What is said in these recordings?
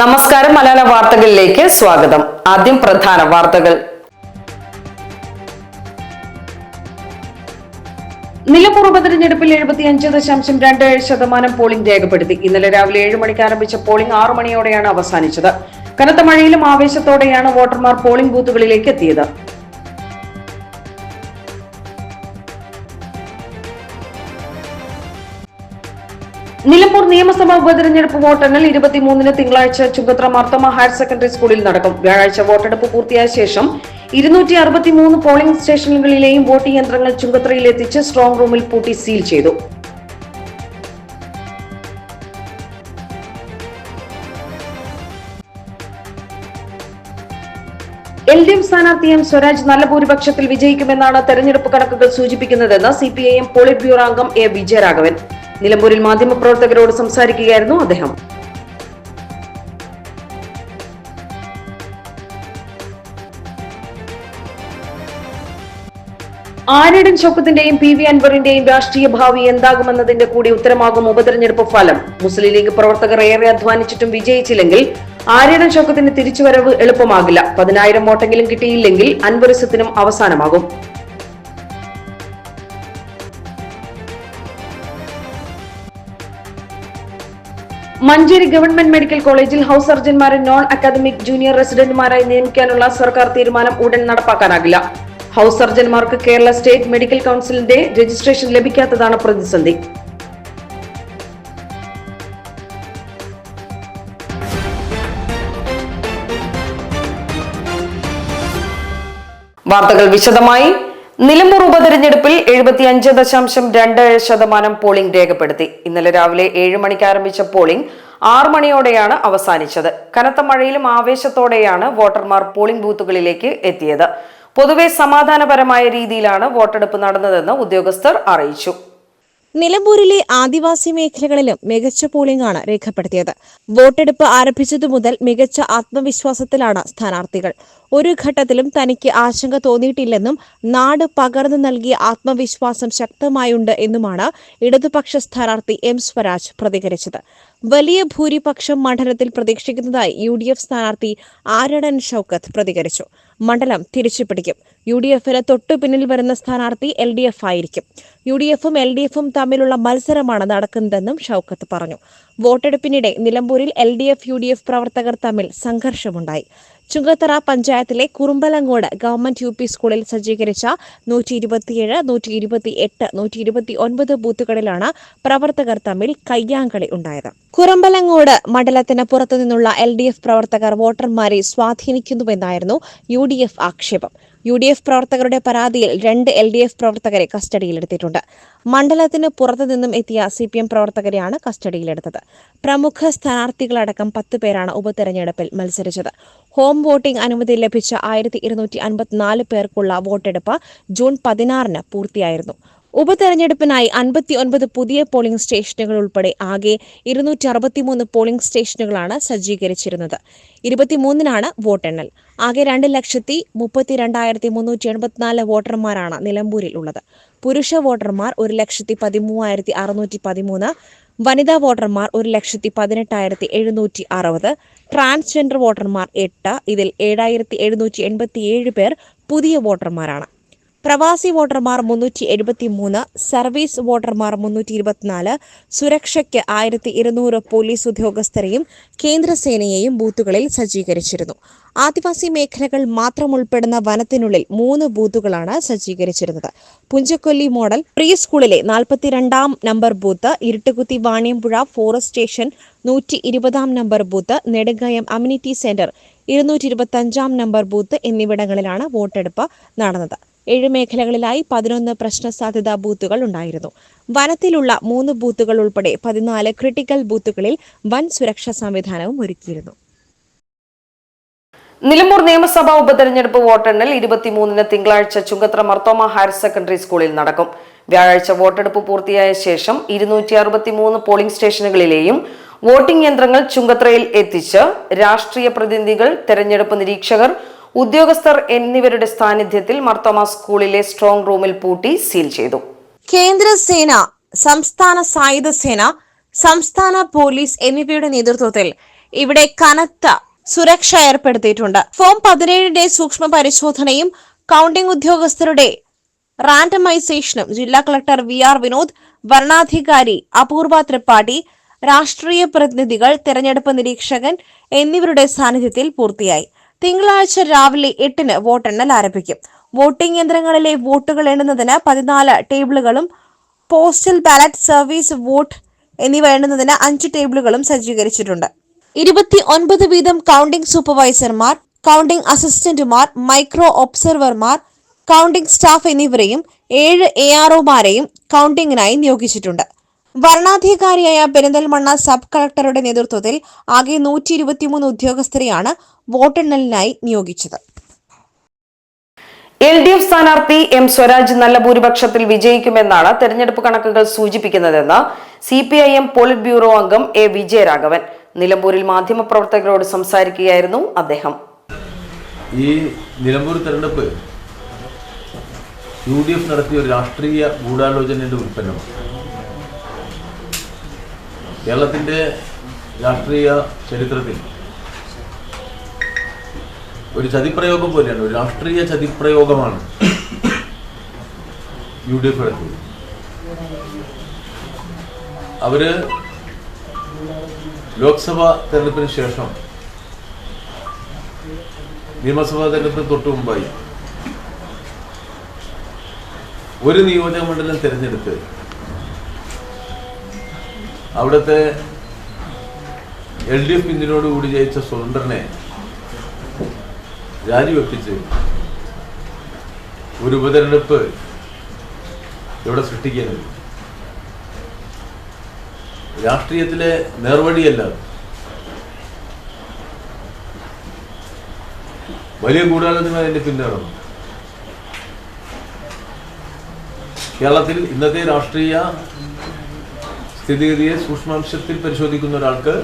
നമസ്കാരം മലയാള വാർത്തകളിലേക്ക് സ്വാഗതം. ആദ്യം പ്രധാന വാർത്തകൾ. നിലമ്പൂർ ഉപതെരഞ്ഞെടുപ്പിൽ എഴുപത്തിയഞ്ച് ദശാംശം രണ്ട് ഏഴ് ശതമാനം പോളിംഗ് രേഖപ്പെടുത്തി. ഇന്നലെ രാവിലെ ഏഴ് മണിക്ക് ആരംഭിച്ച പോളിംഗ് ആറു മണിയോടെയാണ് അവസാനിച്ചത്. കനത്ത മഴയിലും ആവേശത്തോടെയാണ് വോട്ടർമാർ പോളിംഗ് ബൂത്തുകളിലേക്ക് എത്തിയത്. നിലമ്പൂർ നിയമസഭാ ഉപതെരഞ്ഞെടുപ്പ് വോട്ടെണ്ണൽ ഇരുപത്തിമൂന്നിന് തിങ്കളാഴ്ച ചുങ്കത്ര മാർത്തമ ഹയർ സെക്കൻഡറി സ്കൂളിൽ നടക്കും. വ്യാഴാഴ്ച വോട്ടെടുപ്പ് പൂർത്തിയായ ശേഷം ഇരുന്നൂറ്റി അറുപത്തിമൂന്ന് പോളിംഗ് സ്റ്റേഷനുകളിലെയും വോട്ടിംഗ് യന്ത്രങ്ങൾ ചുങ്കത്രയിൽ എത്തിച്ച് സ്ട്രോങ് റൂമിൽ പൂട്ടി സീൽ ചെയ്തു. എൽ ഡി എഫ് സ്ഥാനാർത്ഥി എം സ്വരാജ് നല്ല ഭൂരിപക്ഷത്തിൽ വിജയിക്കുമെന്നാണ് തെരഞ്ഞെടുപ്പ് കണക്കുകൾ സൂചിപ്പിക്കുന്നതെന്ന് C P I M polit bureau അംഗം എ വിജയരാഘവൻ. നിലമ്പൂരിൽ മാധ്യമപ്രവർത്തകരോട് സംസാരിക്കുകയായിരുന്നു അദ്ദേഹം. ആര്യടൻ ചൗക്കത്തിന്റെയും പി വി അൻവറിന്റെയും രാഷ്ട്രീയ ഭാവി എന്താകുമെന്നതിന്റെ കൂടി ഉത്തരമാകും ഉപതെരഞ്ഞെടുപ്പ് ഫലം. മുസ്ലിം ലീഗ് പ്രവർത്തകർ ഏറെ അധ്വാനിച്ചിട്ടും വിജയിച്ചില്ലെങ്കിൽ ആര്യടൻ ഷൗക്കത്തിന് തിരിച്ചുവരവ് എളുപ്പമാകില്ല. പതിനായിരം വോട്ടെങ്കിലും കിട്ടിയില്ലെങ്കിൽ അൻവറിസത്തിനും അവസാനമാകും. മഞ്ചേരി ഗവൺമെന്റ് മെഡിക്കൽ കോളേജിൽ ഹൌസ് സർജൻമാരെ നോൺ അക്കാദമിക് ജൂനിയർ റെസിഡന്റുമാരായി നിയമിക്കാനുള്ള സർക്കാർ തീരുമാനം ഉടൻ നടപ്പാക്കാനാകില്ല. ഹൌസ് സർജൻമാർക്ക് കേരള സ്റ്റേറ്റ് മെഡിക്കൽ കൌൺസിലിന്റെ രജിസ്ട്രേഷൻ ലഭിക്കാത്തതാണ് പ്രതിസന്ധി. വാർത്തകൾ വിശദമായി നിലമ്പൂർ ഉപതെരഞ്ഞെടുപ്പിൽ എഴുപത്തിയഞ്ച് ദശാംശം രണ്ട് ശതമാനം പോളിംഗ് രേഖപ്പെടുത്തി. ഇന്നലെ രാവിലെ ഏഴ് മണിക്ക് ആരംഭിച്ച പോളിംഗ് ആറു മണിയോടെയാണ് അവസാനിച്ചത്. കനത്ത മഴയിലും ആവേശത്തോടെയാണ് വോട്ടർമാർ പോളിംഗ് ബൂത്തുകളിലേക്ക് എത്തിയത്. പൊതുവെ സമാധാനപരമായ രീതിയിലാണ് വോട്ടെടുപ്പ് നടന്നതെന്ന് ഉദ്യോഗസ്ഥർ അറിയിച്ചു. നിലമ്പൂരിലെ ആദിവാസി മേഖലകളിലും മികച്ച പോളിംഗ് ആണ് രേഖപ്പെടുത്തിയത്. വോട്ടെടുപ്പ് ആരംഭിച്ചതു മുതൽ മികച്ച ആത്മവിശ്വാസത്തിലാണ് സ്ഥാനാർത്ഥികൾ. ഒരു ഘട്ടത്തിലും തനിക്ക് ആശങ്ക തോന്നിയിട്ടില്ലെന്നും നാട് പകർന്നു നൽകിയ ആത്മവിശ്വാസം ശക്തമായുണ്ട് എന്നുമാണ് ഇടതുപക്ഷ സ്ഥാനാർത്ഥി എം സ്വരാജ് പ്രതികരിച്ചത്. വലിയ ഭൂരിപക്ഷം മണ്ഡലത്തിൽ പ്രതീക്ഷിക്കുന്നതായി യു ഡി എഫ് സ്ഥാനാർത്ഥി ആരടൻ ഷൌക്കത്ത് പ്രതികരിച്ചു. മണ്ഡലം തിരിച്ചുപിടിക്കും. യു ഡി എഫിന് തൊട്ടു പിന്നിൽ വരുന്ന സ്ഥാനാർത്ഥി എൽ ഡി എഫ് ആയിരിക്കും. യു ഡി എഫും എൽ ഡി എഫും തമ്മിലുള്ള മത്സരമാണ് നടക്കുന്നതെന്നും ഷൌക്കത്ത് പറഞ്ഞു. വോട്ടെടുപ്പിനിടെ നിലമ്പൂരിൽ L D F U D F പ്രവർത്തകർ തമ്മിൽ സംഘർഷമുണ്ടായി. ചുങ്കത്തറ പഞ്ചായത്തിലെ കുറുമ്പലങ്ങോട് ഗവൺമെന്റ് യു പി സ്കൂളിൽ സജ്ജീകരിച്ച നൂറ്റി ഇരുപത്തിയേഴ് നൂറ്റി ഇരുപത്തി എട്ട് നൂറ്റി ഇരുപത്തി ഒൻപത് ബൂത്തുകളിലാണ് പ്രവർത്തകർ തമ്മിൽ കയ്യാങ്കളി ഉണ്ടായത്. കുറുമ്പലങ്ങോട് മണ്ഡലത്തിന് പുറത്തുനിന്നുള്ള എൽ ഡി എഫ് പ്രവർത്തകർ വോട്ടർമാരെ സ്വാധീനിക്കുന്നുവെന്നായിരുന്നു യു ഡി എഫ് ആക്ഷേപം. യു ഡി എഫ് പ്രവർത്തകരുടെ പരാതിയിൽ രണ്ട് എൽ ഡി എഫ് പ്രവർത്തകരെ കസ്റ്റഡിയിലെടുത്തിട്ടുണ്ട്. മണ്ഡലത്തിന് പുറത്തുനിന്നും എത്തിയ സി പി എം പ്രവർത്തകരെയാണ് കസ്റ്റഡിയിലെടുത്തത്. പ്രമുഖ സ്ഥാനാർത്ഥികളടക്കം പത്ത് പേരാണ് ഉപതെരഞ്ഞെടുപ്പിൽ മത്സരിച്ചത്. ഹോം വോട്ടിംഗ് അനുമതി ലഭിച്ച ആയിരത്തി ഇരുന്നൂറ്റി അൻപത്തിനാല് പേർക്കുള്ള വോട്ടെടുപ്പ് ജൂൺ പതിനാറിന് പൂർത്തിയായിരുന്നു. ഉപതെരഞ്ഞെടുപ്പിനായി അൻപത്തി ഒൻപത് പുതിയ പോളിംഗ് സ്റ്റേഷനുകൾ ഉൾപ്പെടെ ആകെ ഇരുന്നൂറ്റി അറുപത്തിമൂന്ന് പോളിംഗ് സ്റ്റേഷനുകളാണ് സജ്ജീകരിച്ചിരുന്നത്. ഇരുപത്തിമൂന്നിനാണ് വോട്ടെണ്ണൽ. ആകെ രണ്ട് ലക്ഷത്തി മുപ്പത്തിരണ്ടായിരത്തി മുന്നൂറ്റി എൺപത്തിനാല് വോട്ടർമാരാണ് നിലമ്പൂരിൽ ഉള്ളത്. പുരുഷ വോട്ടർമാർ ഒരു ലക്ഷത്തി പതിമൂവായിരത്തി അറുന്നൂറ്റി പതിമൂന്ന് വനിതാ വോട്ടർമാർ ഒരു ലക്ഷത്തി പതിനെട്ടായിരത്തി എഴുന്നൂറ്റി അറുപത് ട്രാൻസ്ജെൻഡർ വോട്ടർമാർ എട്ട് ഇതിൽ ഏഴായിരത്തി എഴുന്നൂറ്റി എൺപത്തിയേഴ് പേർ പുതിയ വോട്ടർമാരാണ്. പ്രവാസി വോട്ടർമാർ മുന്നൂറ്റി എഴുപത്തി മൂന്ന് സർവീസ് വോട്ടർമാർ മുന്നൂറ്റി ഇരുപത്തിനാല് സുരക്ഷയ്ക്ക് ആയിരത്തി ഇരുന്നൂറ് പോലീസ് ഉദ്യോഗസ്ഥരെയും കേന്ദ്രസേനയെയും ബൂത്തുകളിൽ സജ്ജീകരിച്ചിരുന്നു. ആദിവാസി മേഖലകൾ മാത്രം ഉൾപ്പെടുന്ന വനത്തിനുള്ളിൽ മൂന്ന് ബൂത്തുകളാണ് സജ്ജീകരിച്ചിരുന്നത്. പുഞ്ചക്കൊല്ലി മോഡൽ പ്രീ സ്കൂളിലെ നാൽപ്പത്തിരണ്ടാം number booth Iruttukuthi Vaniyampuzha forest station നൂറ്റി ഇരുപതാം number booth Nedumkayam community centre ഇരുന്നൂറ്റി ഇരുപത്തി അഞ്ചാം നമ്പർ ബൂത്ത് എന്നിവിടങ്ങളിലാണ് വോട്ടെടുപ്പ് നടന്നത്. ഏഴ് മേഖലകളിലായി പതിനൊന്ന് പ്രശ്ന സാധ്യതാ ബൂത്തുകൾ ഉണ്ടായിരുന്നു. വനത്തിലുള്ള മൂന്ന് ബൂത്തുകൾ ഉൾപ്പെടെ പതിനാല് ക്രിട്ടിക്കൽ ബൂത്തുകളിൽ വൻ സുരക്ഷാ സംവിധാനവും ഒരുക്കിയിരുന്നു. നിലമ്പൂർ നിയമസഭാ ഉപതെരഞ്ഞെടുപ്പ് വോട്ടെണ്ണൽ ഇരുപത്തിമൂന്നിന് തിങ്കളാഴ്ച ചുങ്കത്ര മർത്തോമ ഹയർ സെക്കൻഡറി സ്കൂളിൽ നടക്കും. വ്യാഴാഴ്ച വോട്ടെടുപ്പ് പൂർത്തിയായ ശേഷം ഇരുന്നൂറ്റി അറുപത്തിമൂന്ന് പോളിംഗ് സ്റ്റേഷനുകളിലെയും വോട്ടിംഗ് യന്ത്രങ്ങൾ ചുങ്കത്രയിൽ എത്തിച്ച് രാഷ്ട്രീയ പ്രതിനിധികൾ തെരഞ്ഞെടുപ്പ് നിരീക്ഷകർ ഉദ്യോഗസ്ഥർ എന്നിവരുടെ സാന്നിധ്യത്തിൽ മർത്തോമ സ്കൂളിലെ സ്ട്രോങ് റൂമിൽ പൂട്ടി സീൽ ചെയ്തു. കേന്ദ്ര സേന സംസ്ഥാന സായുധ സേന സംസ്ഥാന പോലീസ് എന്നിവയുടെ നേതൃത്വത്തിൽ ഇവിടെ കനത്ത സുരക്ഷ ഏർപ്പെടുത്തിയിട്ടുണ്ട്. ഫോം പതിനേഴിന്റെ സൂക്ഷ്മ പരിശോധനയും കൗണ്ടിംഗ് ഉദ്യോഗസ്ഥരുടെ റാൻഡമൈസേഷനും ജില്ലാ കളക്ടർ വി ആർ വിനോദ് വരണാധികാരി അപൂർവ ത്രിപാഠി രാഷ്ട്രീയ പ്രതിനിധികൾ തെരഞ്ഞെടുപ്പ് നിരീക്ഷകൻ എന്നിവരുടെ സാന്നിധ്യത്തിൽ പൂർത്തിയായി. തിങ്കളാഴ്ച രാവിലെ എട്ടിന് വോട്ടെണ്ണൽ ആരംഭിക്കും. വോട്ടിംഗ് യന്ത്രങ്ങളിലെ വോട്ടുകൾ എണ്ണുന്നതിന് പതിനാല് ടേബിളുകളും പോസ്റ്റൽ ബാലറ്റ് സർവീസ് വോട്ട് എന്നിവ എണ്ണുന്നതിന് അഞ്ച് ടേബിളുകളും സജ്ജീകരിച്ചിട്ടുണ്ട്. ഇരുപത്തി ഒൻപത് വീതം കൗണ്ടിംഗ് സൂപ്പർവൈസർമാർ കൗണ്ടിംഗ് അസിസ്റ്റന്റുമാർ മൈക്രോ ഒബ്സർവർമാർ കൗണ്ടിംഗ് സ്റ്റാഫ് എന്നിവരെയും ഏഴ് എ ആർഒമാരെയും കൗണ്ടിംഗിനായി നിയോഗിച്ചിട്ടുണ്ട്. വരണാധികാരിയായ പെരിന്തൽമണ്ണ സബ് കളക്ടറുടെ നേതൃത്വത്തിൽ ആകെ നൂറ്റി ഇരുപത്തിമൂന്ന് ഉദ്യോഗസ്ഥരെയാണ് വോട്ടെണ്ണലിനായി നിയോഗിച്ചത്. എൽ ഡി എഫ് സ്ഥാനാർത്ഥി എം സ്വരാജ് നല്ല ഭൂരിപക്ഷത്തിൽ വിജയിക്കുമെന്നാണ് തെരഞ്ഞെടുപ്പ് കണക്കുകൾ സൂചിപ്പിക്കുന്നതെന്ന് C P I M polit bureau അംഗം എ വിജയരാഘവൻ. നിലമ്പൂരിൽ മാധ്യമപ്രവർത്തകരോട് സംസാരിക്കുകയായിരുന്നു അദ്ദേഹം. ഈ നിലമ്പൂർ തെരഞ്ഞെടുപ്പ് യു ഡി എഫ് നടത്തിയ ഒരു രാഷ്ട്രീയ ഗൂഢാലോചനയുടെ ഉൽപ്പന്നമാണ്. കേരളത്തിന്റെ രാഷ്ട്രീയ ചരിത്രത്തിൽ ഒരു ചതിപ്രയോഗം പോലെയാണ് ഒരു രാഷ്ട്രീയ ചതിപ്രയോഗമാണ്. യു ഡി എഫ് നടത്തിയത് അവർ ലോക്സഭാ തെരഞ്ഞെടുപ്പിന് ശേഷം നിയമസഭാ തെരഞ്ഞെടുപ്പിന് തൊട്ട് മുമ്പായി ഒരു നിയോജക മണ്ഡലം തിരഞ്ഞെടുത്ത് അവിടുത്തെ എൽ ഡി എഫ് പിന്തുണയോടുകൂടി ജയിച്ച സ്വതന്ത്രനെ രാജിവെപ്പിച്ച് ഒരു ഉപതെരഞ്ഞെടുപ്പ് ഇവിടെ സൃഷ്ടിക്കുന്നത് രാഷ്ട്രീയത്തിലെ നേർവഴിയല്ല വലിയ ഗൂഢാലോചന അതിന്റെ പിന്നാണ് കേരളത്തിൽ ഇന്നത്തെ രാഷ്ട്രീയ സ്ഥിതിഗതിയെ സൂക്ഷ്മാംശത്തിൽ പരിശോധിക്കുന്ന ഒരാൾക്ക്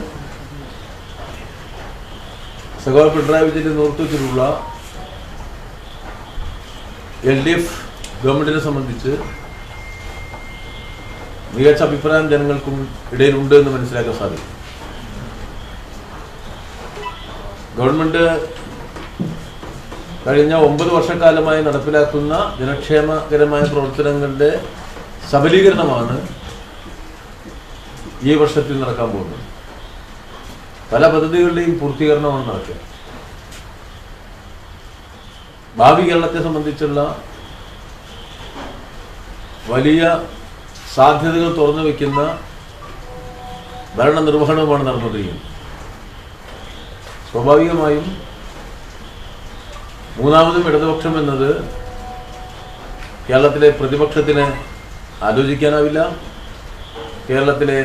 സഖാവ് പിണറായി വിജയന്റെ നേതൃത്വത്തിലുള്ള എൽ ഡി എഫ് ഗവൺമെന്റിനെ സംബന്ധിച്ച് മികച്ച അഭിപ്രായം ജനങ്ങൾക്കും ഇടയിലുണ്ട് എന്ന് മനസ്സിലാക്കാൻ സാധിക്കും. ഗവൺമെന്റ് കഴിഞ്ഞ ഒമ്പത് വർഷക്കാലമായി നടപ്പിലാക്കുന്ന ജനക്ഷേമകരമായ പ്രവർത്തനങ്ങളുടെ സബലീകരണമാണ് ഈ വർഷത്തിൽ നടക്കാൻ പോകുന്നത്. പല പദ്ധതികളുടെയും പൂർത്തീകരണമാണ് നടക്കുക ഭാവി കേരളത്തെ സംബന്ധിച്ചുള്ള വലിയ സാധ്യതകൾ തുറന്നു വയ്ക്കുന്ന ഭരണനിർവഹണവുമാണ് നടന്നുകൊണ്ടിരിക്കുന്നത്. സ്വാഭാവികമായും മൂന്നാമതും ഇടതുപക്ഷം എന്നത് കേരളത്തിലെ പ്രതിപക്ഷത്തിന് ആലോചിക്കാനാവില്ല കേരളത്തിലെ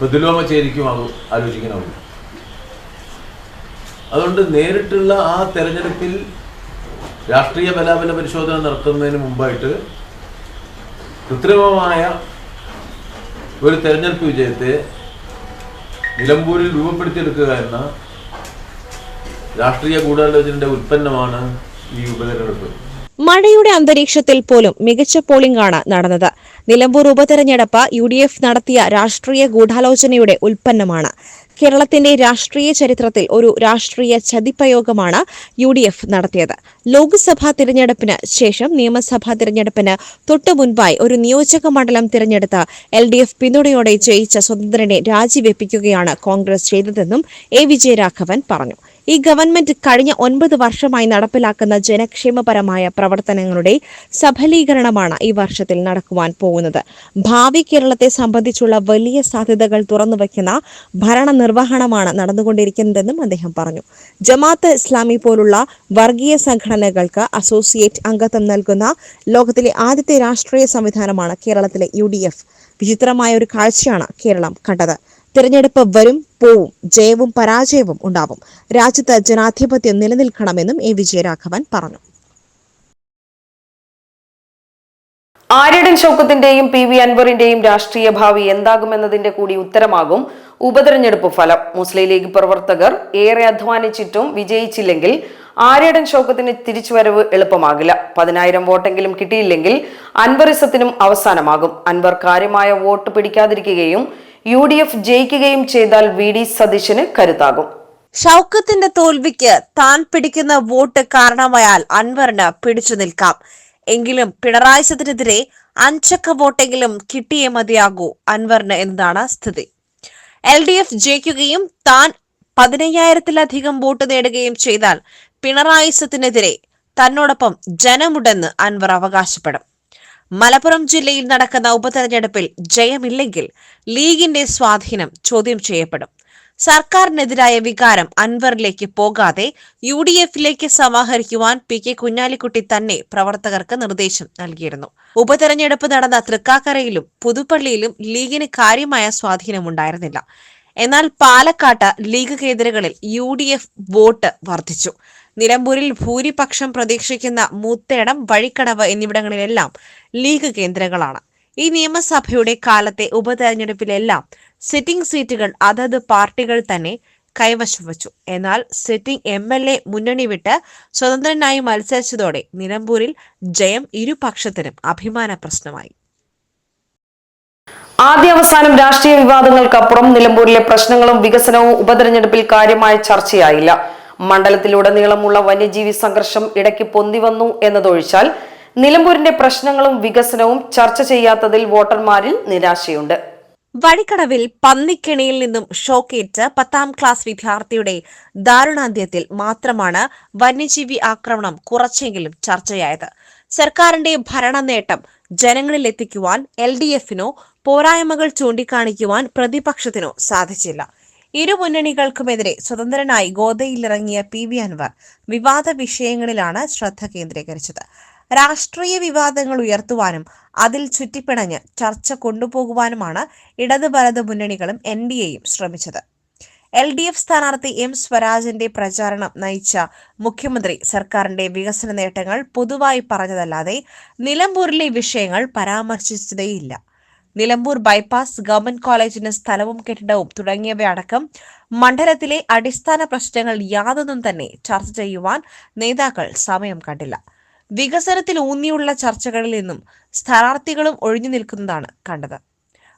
പ്രതിലോമ ചേരിക്കും ആലോചിക്കാനാവില്ല. അതുകൊണ്ട് നേരിട്ടുള്ള ആ തെരഞ്ഞെടുപ്പിൽ രാഷ്ട്രീയ ബലാബല പരിശോധന നടത്തുന്നതിന് മുമ്പായിട്ട് കൃത്രിമമായ ഒരു തെരഞ്ഞെടുപ്പ് വിജയത്തെ നിലമ്പൂരിൽ രൂപപ്പെടുത്തിയെടുക്കുക എന്ന രാഷ്ട്രീയ ഗൂഢാലോചനയുടെ ഉൽപ്പന്നമാണ് ഈ ഉപതെരഞ്ഞെടുപ്പ്. മഴയുടെ അന്തരീക്ഷത്തിൽ പോലും മികച്ച പോളിംഗ് ആണ് നടന്നത്. നിലമ്പൂർ ഉപതെരഞ്ഞെടുപ്പ് യു ഡി എഫ് നടത്തിയ രാഷ്ട്രീയ ഗൂഢാലോചനയുടെ ഉൽപ്പന്നമാണ്. കേരളത്തിന്റെ രാഷ്ട്രീയ ചരിത്രത്തിൽ ഒരു രാഷ്ട്രീയ ചതിപ്രയോഗമാണ് യു ഡി എഫ് നടത്തിയത്. ലോക്സഭാ തിരഞ്ഞെടുപ്പിന് ശേഷം നിയമസഭാ തിരഞ്ഞെടുപ്പിന് തൊട്ടു മുൻപായി ഒരു നിയോജക മണ്ഡലം തിരഞ്ഞെടുത്ത് എൽ ഡി എഫ് പിന്തുണയോടെ ജയിച്ച സ്വതന്ത്രനെ രാജിവെപ്പിക്കുകയാണ് കോൺഗ്രസ് ചെയ്തതെന്നും എ വിജയരാഘവൻ പറഞ്ഞു. ഈ ഗവൺമെന്റ് കഴിഞ്ഞ ഒൻപത് വർഷമായി നടപ്പിലാക്കുന്ന ജനക്ഷേമപരമായ പ്രവർത്തനങ്ങളുടെ സഫലീകരണമാണ് ഈ വർഷത്തിൽ നടക്കുവാൻ പോകുന്നത്. ഭാവി കേരളത്തെ സംബന്ധിച്ചുള്ള വലിയ സാധ്യതകൾ തുറന്നുവെക്കുന്ന ഭരണ നിർവഹണമാണ് നടന്നുകൊണ്ടിരിക്കുന്നതെന്നും അദ്ദേഹം പറഞ്ഞു. ജമാഅത്ത് ഇസ്ലാമി പോലുള്ള വർഗീയ സംഘടനകൾക്ക് അസോസിയേറ്റ് അംഗത്വം നൽകുന്ന ലോകത്തിലെ ആദ്യത്തെ രാഷ്ട്രീയ സംവിധാനമാണ് കേരളത്തിലെ യു വിചിത്രമായ ഒരു കാഴ്ചയാണ് കേരളം കണ്ടത്. തിരഞ്ഞെടുപ്പ് വരും പോവും ജയവും പരാജയവും ഉണ്ടാവും. രാജ്യത്ത് ജനാധിപത്യം നിലനിൽക്കണമെന്നും എ. വിജയരാഘവൻ പറഞ്ഞു. ആര്യടൻ ഷൗക്കത്തിന്റെയും പി. വി. അൻവറിന്റെയും രാഷ്ട്രീയ ഭാവി എന്താകുമെന്നതിന്റെ കൂടി ഉത്തരമാകും ഉപതെരഞ്ഞെടുപ്പ് ഫലം. മുസ്ലിം ലീഗ് പ്രവർത്തകർ ഏറെ അധ്വാനിച്ചിട്ടും വിജയിച്ചില്ലെങ്കിൽ ആര്യടൻ ഷൗക്കത്തിന് തിരിച്ചുവരവ് എളുപ്പമാകില്ല. പതിനായിരം വോട്ടെങ്കിലും കിട്ടിയില്ലെങ്കിൽ അൻവറിസത്തിനും അവസാനമാകും. അൻവർ കാര്യമായ വോട്ട് പിടിക്കാതിരിക്കുകയും യു ഡി എഫ് ജയിക്കുകയും ചെയ്താൽ വി ഡി സതീശന് കരുത്താകും ഷൗക്കത്തിന്റെ തോൽവിക്ക് താൻ പിടിക്കുന്ന വോട്ട് കാരണമായാൽ അൻവറിന് പിടിച്ചു നിൽക്കാം. എങ്കിലും പിണറായി സത്തിനെതിരെ അഞ്ചക്ക വോട്ടെങ്കിലും കിട്ടിയേ മതിയാകൂ അൻവറിന് എന്നതാണ് സ്ഥിതി. എൽ ഡി എഫ് ജയിക്കുകയും താൻ പതിനയ്യായിരത്തിലധികം വോട്ട് നേടുകയും ചെയ്താൽ പിണറായി സത്തിനെതിരെ തന്നോടൊപ്പം ജനമുണ്ടെന്ന് അൻവർ അവകാശപ്പെടും. മലപ്പുറം ജില്ലയിൽ നടക്കുന്ന ഉപതെരഞ്ഞെടുപ്പിൽ ജയമില്ലെങ്കിൽ ലീഗിന്റെ സ്വാധീനം ചോദ്യം ചെയ്യപ്പെടും. സർക്കാരിനെതിരായ വികാരം അൻവറിലേക്ക് പോകാതെ യു ഡി എഫിലേക്ക് സമാഹരിക്കുവാൻ പി കെ കുഞ്ഞാലിക്കുട്ടി തന്നെ പ്രവർത്തകർക്ക് നിർദ്ദേശം നൽകിയിരുന്നു. ഉപതെരഞ്ഞെടുപ്പ് നടന്ന തൃക്കാക്കരയിലും പുതുപ്പള്ളിയിലും ലീഗിന് കാര്യമായ സ്വാധീനമുണ്ടായിരുന്നില്ല എന്നാൽ പാലക്കാട്ട് ലീഗ് കേന്ദ്രങ്ങളിൽ യു ഡി എഫ് വോട്ട് വർദ്ധിച്ചു. നിലമ്പൂരിൽ ഭൂരിപക്ഷം പ്രതീക്ഷിക്കുന്ന മൂത്തേടം വഴിക്കടവ് എന്നിവിടങ്ങളിലെല്ലാം ലീഗ് കേന്ദ്രങ്ങളാണ്. ഈ നിയമസഭയുടെ കാലത്തെ ഉപതെരഞ്ഞെടുപ്പിലെല്ലാം സിറ്റിംഗ് സീറ്റുകൾ അതത് പാർട്ടികൾ തന്നെ കൈവശം വച്ചു. എന്നാൽ സിറ്റിംഗ് എം എൽ എ മുന്നണി വിട്ട് സ്വതന്ത്രനായി മത്സരിച്ചതോടെ നിലമ്പൂരിൽ ജയം ഇരുപക്ഷത്തിനും അഭിമാന പ്രശ്നമായി. ആദ്യ അവസാനം രാഷ്ട്രീയ വിവാദങ്ങൾക്കപ്പുറം നിലമ്പൂരിലെ പ്രശ്നങ്ങളും വികസനവും ഉപതെരഞ്ഞെടുപ്പിൽ കാര്യമായ ചർച്ചയായില്ല. മണ്ഡലത്തിലുടനീളമുള്ള വന്യജീവി സംഘർഷം ഇടയ്ക്ക് പൊന്തിവന്നു എന്നതൊഴിച്ചാൽ നിലമ്പൂരിന്റെ പ്രശ്നങ്ങളും വികസനവും ചർച്ച ചെയ്യാത്തതിൽ വോട്ടർമാരിൽ നിരാശയുണ്ട്. വഴിക്കടവിൽ പന്നിക്കെണിയിൽ നിന്നും ഷോക്കേറ്റ് പത്താം ക്ലാസ് വിദ്യാർത്ഥിയുടെ ദാരുണാന്ത്യത്തിൽ മാത്രമാണ് വന്യജീവി ആക്രമണം കുറച്ചെങ്കിലും ചർച്ചയായത്. സർക്കാരിന്റെ ഭരണ നേട്ടം ജനങ്ങളിലെത്തിക്കുവാൻ എൽ ഡി എഫിനോ പോരായ്മകൾ ചൂണ്ടിക്കാണിക്കുവാൻ പ്രതിപക്ഷത്തിനോ സാധിച്ചില്ല. ഇരു മുന്നണികൾക്കുമെതിരെ സ്വതന്ത്രനായി ഗോദയിലിറങ്ങിയ പി വി അൻവർ വിവാദ വിഷയങ്ങളിലാണ് ശ്രദ്ധ കേന്ദ്രീകരിച്ചത്. രാഷ്ട്രീയ വിവാദങ്ങൾ ഉയർത്തുവാനും അതിൽ ചുറ്റിപ്പിണഞ്ഞ് ചർച്ച കൊണ്ടുപോകുവാനുമാണ് ഇടത് വലത് മുന്നണികളും എൻ ഡി എയും ശ്രമിച്ചത്. എൽ ഡി എഫ് സ്ഥാനാർത്ഥി എം സ്വരാജിന്റെ പ്രചാരണം നയിച്ച മുഖ്യമന്ത്രി സർക്കാരിന്റെ വികസന നേട്ടങ്ങൾ പൊതുവായി പറഞ്ഞതല്ലാതെ നിലമ്പൂരിലെ വിഷയങ്ങൾ പരാമർശിച്ചതേയില്ല. നിലമ്പൂർ ബൈപ്പാസ് ഗവൺമെന്റ് കോളേജിന് സ്ഥലവും കെട്ടിടവും തുടങ്ങിയവയടക്കം മണ്ഡലത്തിലെ അടിസ്ഥാന പ്രശ്നങ്ങൾ യാതൊന്നും തന്നെ ചർച്ച ചെയ്യുവാൻ നേതാക്കൾ സമയം കണ്ടില്ല. വികസനത്തിൽ ഊന്നിയുള്ള ചർച്ചകളിൽ നിന്നും സ്ഥാനാർത്ഥികളും ഒഴിഞ്ഞു നിൽക്കുന്നതാണ് കണ്ടത്.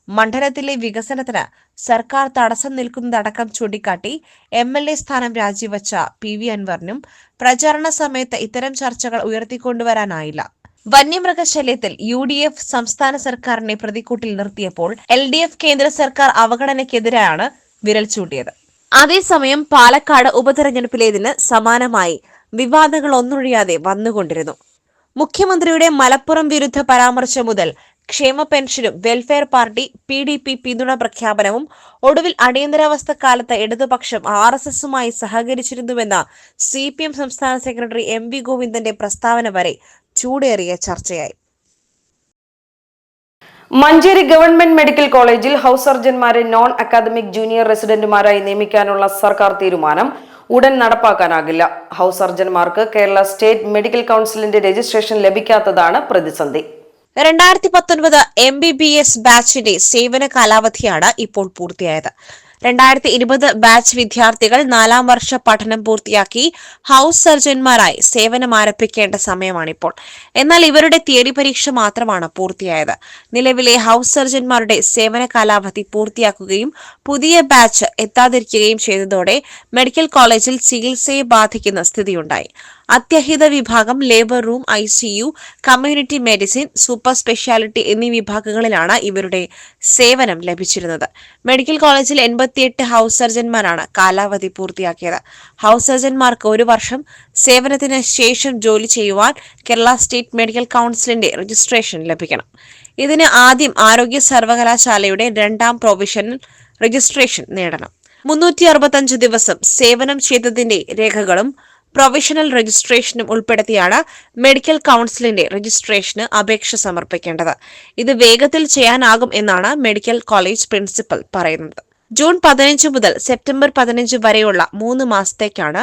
മണ്ഡലത്തിലെ വികസനത്തിന് സർക്കാർ തടസ്സം നിൽക്കുന്നതടക്കം ചൂണ്ടിക്കാട്ടി എം എൽ എ സ്ഥാനം രാജിവച്ച പി വി അൻവറിനും പ്രചാരണ സമയത്ത് ഇത്തരം ചർച്ചകൾ ഉയർത്തിക്കൊണ്ടുവരാനായില്ല. വന്യമൃഗശല്യത്തിൽ യു ഡി എഫ് സംസ്ഥാന സർക്കാരിനെ പ്രതിക്കൂട്ടിൽ നിർത്തിയപ്പോൾ എൽ ഡി എഫ് കേന്ദ്ര സർക്കാർ അവഗണനയ്ക്കെതിരെയാണ് വിരൽ ചൂണ്ടിയത്. അതേസമയം പാലക്കാട് ഉപതെരഞ്ഞെടുപ്പിലേതിന് സമാനമായി വിവാദങ്ങൾ ഒന്നൊഴിയാതെ വന്നുകൊണ്ടിരുന്നു. മുഖ്യമന്ത്രിയുടെ മലപ്പുറം വിരുദ്ധ പരാമർശം മുതൽ ക്ഷേമ പെൻഷനും welfare party P D P പിന്തുണ പ്രഖ്യാപനവും ഒടുവിൽ അടിയന്തരാവസ്ഥ കാലത്ത് ഇടതുപക്ഷം ആർ എസ് എസുമായി സഹകരിച്ചിരുന്നുവെന്ന സി പി എം സംസ്ഥാന സെക്രട്ടറി എം വി ഗോവിന്ദന്റെ പ്രസ്താവന വരെ ചൂടേറിയ ചർച്ചയായി. മഞ്ചേരി ഗവൺമെന്റ് മെഡിക്കൽ കോളേജിൽ ഹൗസ് സർജൻമാരെ നോൺ അക്കാദമിക് ജൂനിയർ റെസിഡന്റുമാരായി നിയമിക്കാനുള്ള സർക്കാർ തീരുമാനം ഉടൻ നടപ്പാക്കാനാകില്ല. ഹൗസ് സർജൻമാർക്ക് കേരള സ്റ്റേറ്റ് മെഡിക്കൽ കൗൺസിലിന്റെ രജിസ്ട്രേഷൻ ലഭിക്കാത്തതാണ് പ്രതിസന്ധി. രണ്ടായിരത്തി പത്തൊൻപത് എം ബി ബി എസ് ബാച്ചിന്റെ സേവന കാലാവധിയാണ് ഇപ്പോൾ പൂർത്തിയായത്. രണ്ടായിരത്തി ഇരുപത് ബാച്ച് വിദ്യാർത്ഥികൾ നാലാം വർഷ പഠനം പൂർത്തിയാക്കി ഹൗസ് സർജൻമാരായി സേവനം ആരംഭിക്കേണ്ട സമയമാണിപ്പോൾ. എന്നാൽ ഇവരുടെ തിയറി പരീക്ഷ മാത്രമാണ് പൂർത്തിയായത്. നിലവിലെ ഹൗസ് സർജൻമാരുടെ സേവന കാലാവധി പൂർത്തിയാക്കുകയും പുതിയ ബാച്ച് എത്താതിരിക്കുകയും ചെയ്തതോടെ മെഡിക്കൽ കോളേജിൽ ചികിത്സയെ ബാധിക്കുന്ന സ്ഥിതിയുണ്ടായി. അത്യഹിത വിഭാഗം labour room eye community medicine super speciality എന്നീ വിഭാഗങ്ങളിലാണ് ഇവരുടെ സേവനം ലഭിച്ചിരുന്നത്. മെഡിക്കൽ കോളേജിൽ എൺപത്തിയെട്ട് ഹൗസ് സർജൻമാരാണ് കാലാവധി പൂർത്തിയാക്കിയത്. ഹൗസ് സർജൻമാർക്ക് ഒരു വർഷം സേവനത്തിന് ശേഷം ജോലി ചെയ്യുവാൻ കേരള സ്റ്റേറ്റ് മെഡിക്കൽ കൗൺസിലിന്റെ രജിസ്ട്രേഷൻ ലഭിക്കണം. ഇതിന് ആദ്യം ആരോഗ്യ സർവകലാശാലയുടെ രണ്ടാം പ്രൊവിഷണൽ രജിസ്ട്രേഷൻ നേടണം. മുന്നൂറ്റി അറുപത്തഞ്ച് ദിവസം സേവനം ചെയ്തതിന്റെ രേഖകളും പ്രൊവിഷണൽ രജിസ്ട്രേഷനും ഉൾപ്പെടുത്തിയാണ് മെഡിക്കൽ കൗൺസിലിന്റെ രജിസ്ട്രേഷന് അപേക്ഷ സമർപ്പിക്കേണ്ടത്. ഇത് വേഗത്തിൽ ചെയ്യാനാകും എന്നാണ് മെഡിക്കൽ കോളേജ് പ്രിൻസിപ്പൽ പറയുന്നത്. ജൂൺ പതിനഞ്ച് മുതൽ സെപ്റ്റംബർ പതിനഞ്ച് വരെയുള്ള മൂന്ന് മാസത്തേക്കാണ്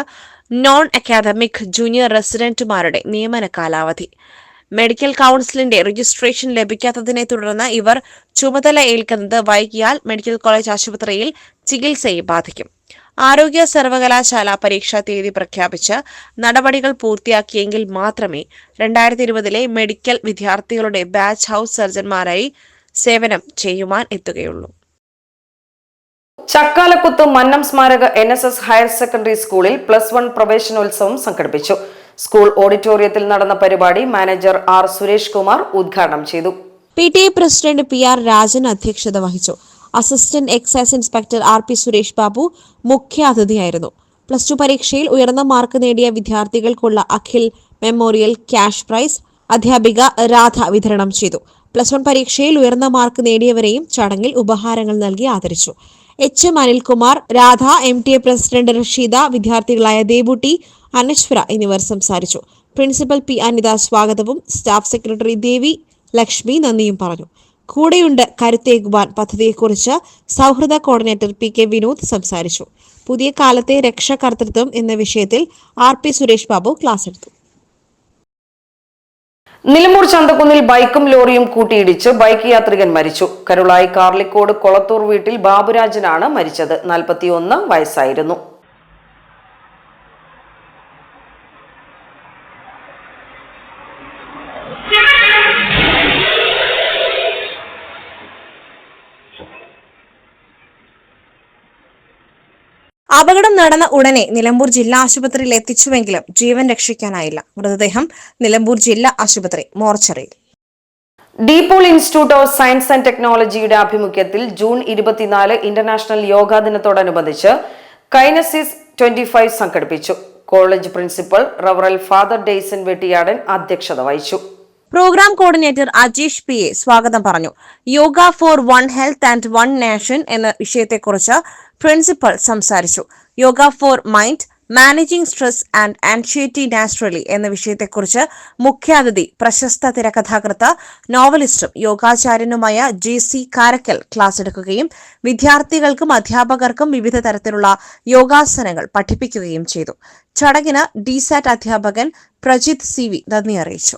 നോൺ അക്കാദമിക് ജൂനിയർ റെസിഡന്റുമാരുടെ നിയമന കാലാവധി മെഡിക്കൽ കൗൺസിലിന്റെ രജിസ്ട്രേഷൻ ലഭിക്കാത്തതിനെ തുടർന്ന് ഇവർ ചുമതല ഏൽക്കുന്നത് വൈകിയാൽ മെഡിക്കൽ കോളേജ് ആശുപത്രിയിൽ ചികിത്സയെ ബാധിക്കും. ആരോഗ്യ സർവകലാശാല പരീക്ഷാ തീയതി പ്രഖ്യാപിച്ച് നടപടികൾ പൂർത്തിയാക്കിയെങ്കിൽ മാത്രമേ രണ്ടായിരത്തി ഇരുപതിലെ മെഡിക്കൽ വിദ്യാർത്ഥികളുടെ ബാച്ച് ഹൗസ് സർജന്മാരായി സേവനം ചെയ്യുവാൻ എത്തുകയുള്ളൂ. ചക്കാലക്കുത്ത് മന്നം സ്മാരക N S S higher secondary സ്കൂളിൽ പ്ലസ് വൺ പ്രവേശനോത്സവം സംഘടിപ്പിച്ചു. സ്കൂൾ ഓഡിറ്റോറിയത്തിൽ നടന്ന പരിപാടി മാനേജർ ആർ സുരേഷ് കുമാർ ഉദ്ഘാടനം ചെയ്തു. P T A president P R Rajan അധ്യക്ഷത വഹിച്ചു. Assistant excise inspector R P Suresh Babu മുഖ്യ അതിഥിയായിരുന്നു. പ്ലസ് ടു പരീക്ഷയിൽ ഉയർന്ന മാർക്ക് നേടിയ വിദ്യാർത്ഥികൾക്കുള്ള അഖിൽ മെമ്മോറിയൽ ക്യാഷ് പ്രൈസ് അധ്യാപിക രാധ വിതരണം ചെയ്തു. പ്ലസ് വൺ പരീക്ഷയിൽ ഉയർന്ന മാർക്ക് നേടിയവരെയും ചടങ്ങിൽ ഉപഹാരങ്ങൾ നൽകി ആദരിച്ചു. H M Anilkumar Radha M T A president Rasheeda വിദ്യാർത്ഥികളായ Devutty Anaswara എന്നിവർ സംസാരിച്ചു. പ്രിൻസിപ്പൽ പി അനിത സ്വാഗതവും. സ്റ്റാഫ് സെക്രട്ടറി ദേവി ലക്ഷ്മി നന്ദിയും പറഞ്ഞു. കൂടെയുണ്ട് കരുത്തേകുവാൻ പദ്ധതിയെക്കുറിച്ച് സൗഹൃദ കോർഡിനേറ്റർ പി കെ വിനോദ് സംസാരിച്ചു. പുതിയ കാലത്തെ രക്ഷാകർത്തൃത്വം എന്ന വിഷയത്തിൽ R P Suresh Babu class എടുത്തു. നിലമ്പൂർ ചന്തക്കുന്നിൽ ബൈക്കും ലോറിയും കൂട്ടിയിടിച്ച് ബൈക്ക് യാത്രികൻ മരിച്ചു. കരുളായി കാർലിക്കോട് കൊളത്തൂർ വീട്ടിൽ ബാബുരാജനാണ് മരിച്ചത്. നാൽപ്പത്തിയൊന്ന് വയസ്സായിരുന്നു. അപകടം നടന്ന ഉടനെ നിലമ്പൂർ ജില്ലാ ആശുപത്രിയിൽ എത്തിച്ചുവെങ്കിലും ജീവൻ രക്ഷിക്കാനായില്ല. മൃതദേഹം നിലമ്പൂർ ജില്ലാ ആശുപത്രി മോർച്ചറിയിൽ. DePaul institute of science and ടെക്നോളജിയുടെ ആഭിമുഖ്യത്തിൽ ജൂൺ ഇരുപത്തിനാല് ഇന്റർനാഷണൽ യോഗാ ദിനത്തോടനുബന്ധിച്ച് കൈനസിസ് ട്വന്റി ഫൈവ് സംഘടിപ്പിച്ചു. കോളേജ് പ്രിൻസിപ്പൽ റവറൽ ഫാദർ ഡെയ്സൺ വെട്ടിയാടൻ അധ്യക്ഷത വഹിച്ചു. Programme coordinator Ajeesh P A സ്വാഗതം പറഞ്ഞു. Yoga for one health and one nation എന്ന വിഷയത്തെക്കുറിച്ച് പ്രിൻസിപ്പൽ സംസാരിച്ചു. Yoga for mind managing stress and anxiety naturally എന്ന വിഷയത്തെക്കുറിച്ച് മുഖ്യാതിഥി പ്രശസ്ത തിരക്കഥാകൃത്ത് നോവലിസ്റ്റും യോഗാചാര്യനുമായ ജെ സി കാരക്കൽ ക്ലാസ് എടുക്കുകയും വിദ്യാർത്ഥികൾക്കും അധ്യാപകർക്കും വിവിധ തരത്തിലുള്ള യോഗാസനങ്ങൾ പഠിപ്പിക്കുകയും ചെയ്തു. ചടങ്ങിന് ഡിസാറ്റ് അധ്യാപകൻ പ്രജിത് സി വി നന്ദി അറിയിച്ചു.